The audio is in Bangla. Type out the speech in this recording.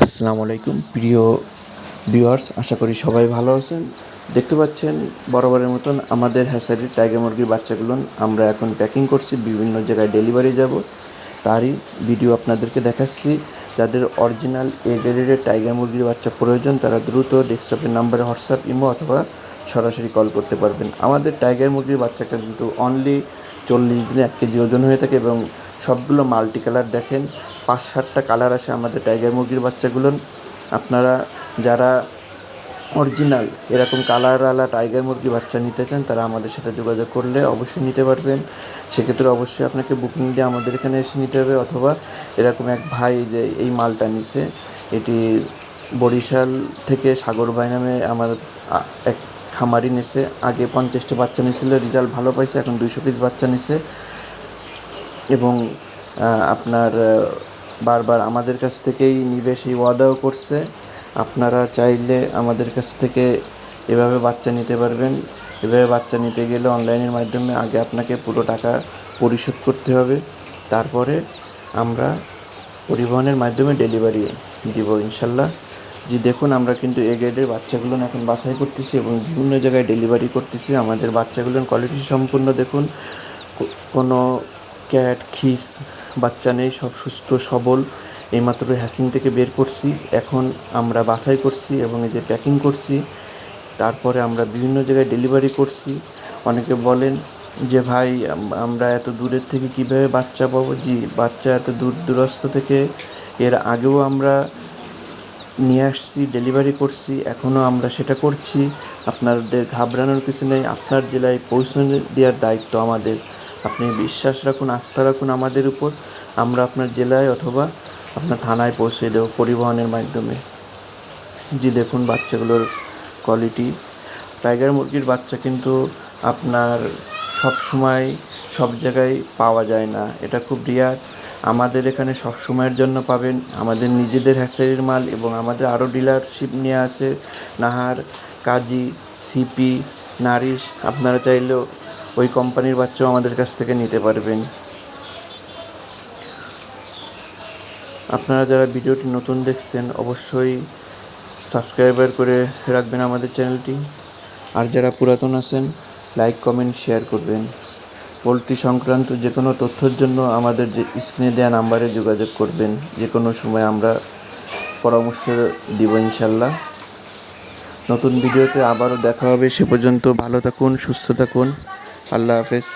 আসসালামু আলাইকুম। প্রিয় ভিউয়ার্স, আশা করি সবাই ভালো আছেন। দেখতে পাচ্ছেন বরাবরের মতন আমাদের হ্যাসারির টাইগার মুরগির বাচ্চাগুলো। আমরা এখন প্যাকিং করছি, বিভিন্ন জায়গায় ডেলিভারি যাব। তারই ভিডিও আপনাদেরকে দেখাচ্ছি। যাদের অরিজিনাল এ টাইগার মুরগির বাচ্চা প্রয়োজন, তারা দ্রুত ডেস্কটপের নাম্বারে হোয়াটসঅ্যাপ ইমো অথবা সরাসরি কল করতে পারবেন। আমাদের টাইগার মুরগির বাচ্চাটা কিন্তু অনলি চল্লিশ দিনে এক কেজি ওজন হয়ে থাকে এবং সবগুলো মাল্টি কালার দেখেন। পাঁচ সাতটা কালার আছে আমাদের টাইগার মুরগির বাচ্চাগুলো। আপনারা যারা অরিজিনাল এরকম কালারওয়ালা টাইগার মুরগি বাচ্চা নিতে চান, তারা আমাদের সাথে যোগাযোগ করলে অবশ্যই নিতে পারবেন। সেক্ষেত্রে অবশ্যই আপনাকে বুকিং দিয়ে আমাদের এখানে এসে নিতে হবে, অথবা এরকম এক ভাই যে এই মালটা নিছে, এটি বরিশাল থেকে সাগর ভাই নামে আমার এক খামারি নিছে, আগে পঞ্চাশটা বাচ্চা নিয়েছিল রেজাল্ট ভালো পাইছে, এখন দুইশো পিস বাচ্চা নিছে। এবং আপনার বারবার আমাদের কাছ থেকেই নিবে সেই ওয়াদাও করছে। আপনারা চাইলে আমাদের কাছ থেকে এভাবে বাচ্চা নিতে পারবেন। এভাবে বাচ্চা নিতে গেলে অনলাইনের মাধ্যমে আগে আপনাকে পুরো টাকা পরিশোধ করতে হবে। তারপরে আমরা পরিবহনের মাধ্যমে ডেলিভারি দিব ইনশাল্লাহ। জি, দেখুন, আমরা কিন্তু এ গ্রেডের বাচ্চাগুলো এখন বাছাই করতেছি এবং বিভিন্ন জায়গায় ডেলিভারি করতেছি। আমাদের বাচ্চাগুলোর কোয়ালিটি সম্পূর্ণ দেখুন। কোনো ক্যাট, খিস, বাচ্চা নেই, সব সুস্থ, সবল। এইমাত্র হ্যাসিং থেকে বের করছি। এখন আমরা বাছাই করছি এবং এই যে প্যাকিং করছি, তারপরে আমরা বিভিন্ন জায়গায় ডেলিভারি করছি। অনেকে বলেন যে, ভাই আমরা এত দূরের থেকে কীভাবে বাচ্চা পাবো? জি, বাচ্চা এত দূর দূরস্থ থেকে এর আগেও আমরা নিয়ে আসছি, ডেলিভারি করছি। এখনও আমরা সেটা করছি। আপনাদের ঘাবড়ানোর কিছু নেই। আপনার জেলায় পৌঁছে দেওয়ার দায়িত্ব আমাদের। আপনি বিশ্বাস রাখুন, আস্থা রাখুন আমাদের উপর। আমরা আপনার জেলায় অথবা আপনার থানায় পৌঁছে দেবো পরিবহনের মাধ্যমে। জি, দেখুন, বাচ্চাগুলোর কোয়ালিটি টাইগার মুরগির বাচ্চা কিন্তু আপনার সব সময় সব জায়গায় পাওয়া যায় না। এটা খুব রিয়ার আমাদের এখানে সব সময়ের জন্য পাবেন। আমাদের নিজেদের হ্যাসারির মাল এবং আমাদের আরও ডিলারশিপ নিয়ে আছে। নাহার, কাজী সিপি নারিশ, আপনারা চাইলেও ওই কোম্পানির বাচ্চাও আমাদের কাছ থেকে নিতে পারবেন। আপনারা যারা ভিডিওটি নতুন দেখছেন, অবশ্যই সাবস্ক্রাইবার করে রাখবেন আমাদের চ্যানেলটি। আর যারা পুরাতন আছেন, লাইক, কমেন্ট, শেয়ার করবেন। পোলট্রি সংক্রান্ত যে কোনো তথ্যের জন্য আমাদের যে স্ক্রিনে দেওয়া নাম্বারে যোগাযোগ করবেন। যে কোনো সময় আমরা পরামর্শ দিব ইনশাল্লাহ। নতুন ভিডিওতে আবারও দেখা হবে, সে পর্যন্ত ভালো থাকুন, সুস্থ থাকুন। আল্লাহ হাফেজ।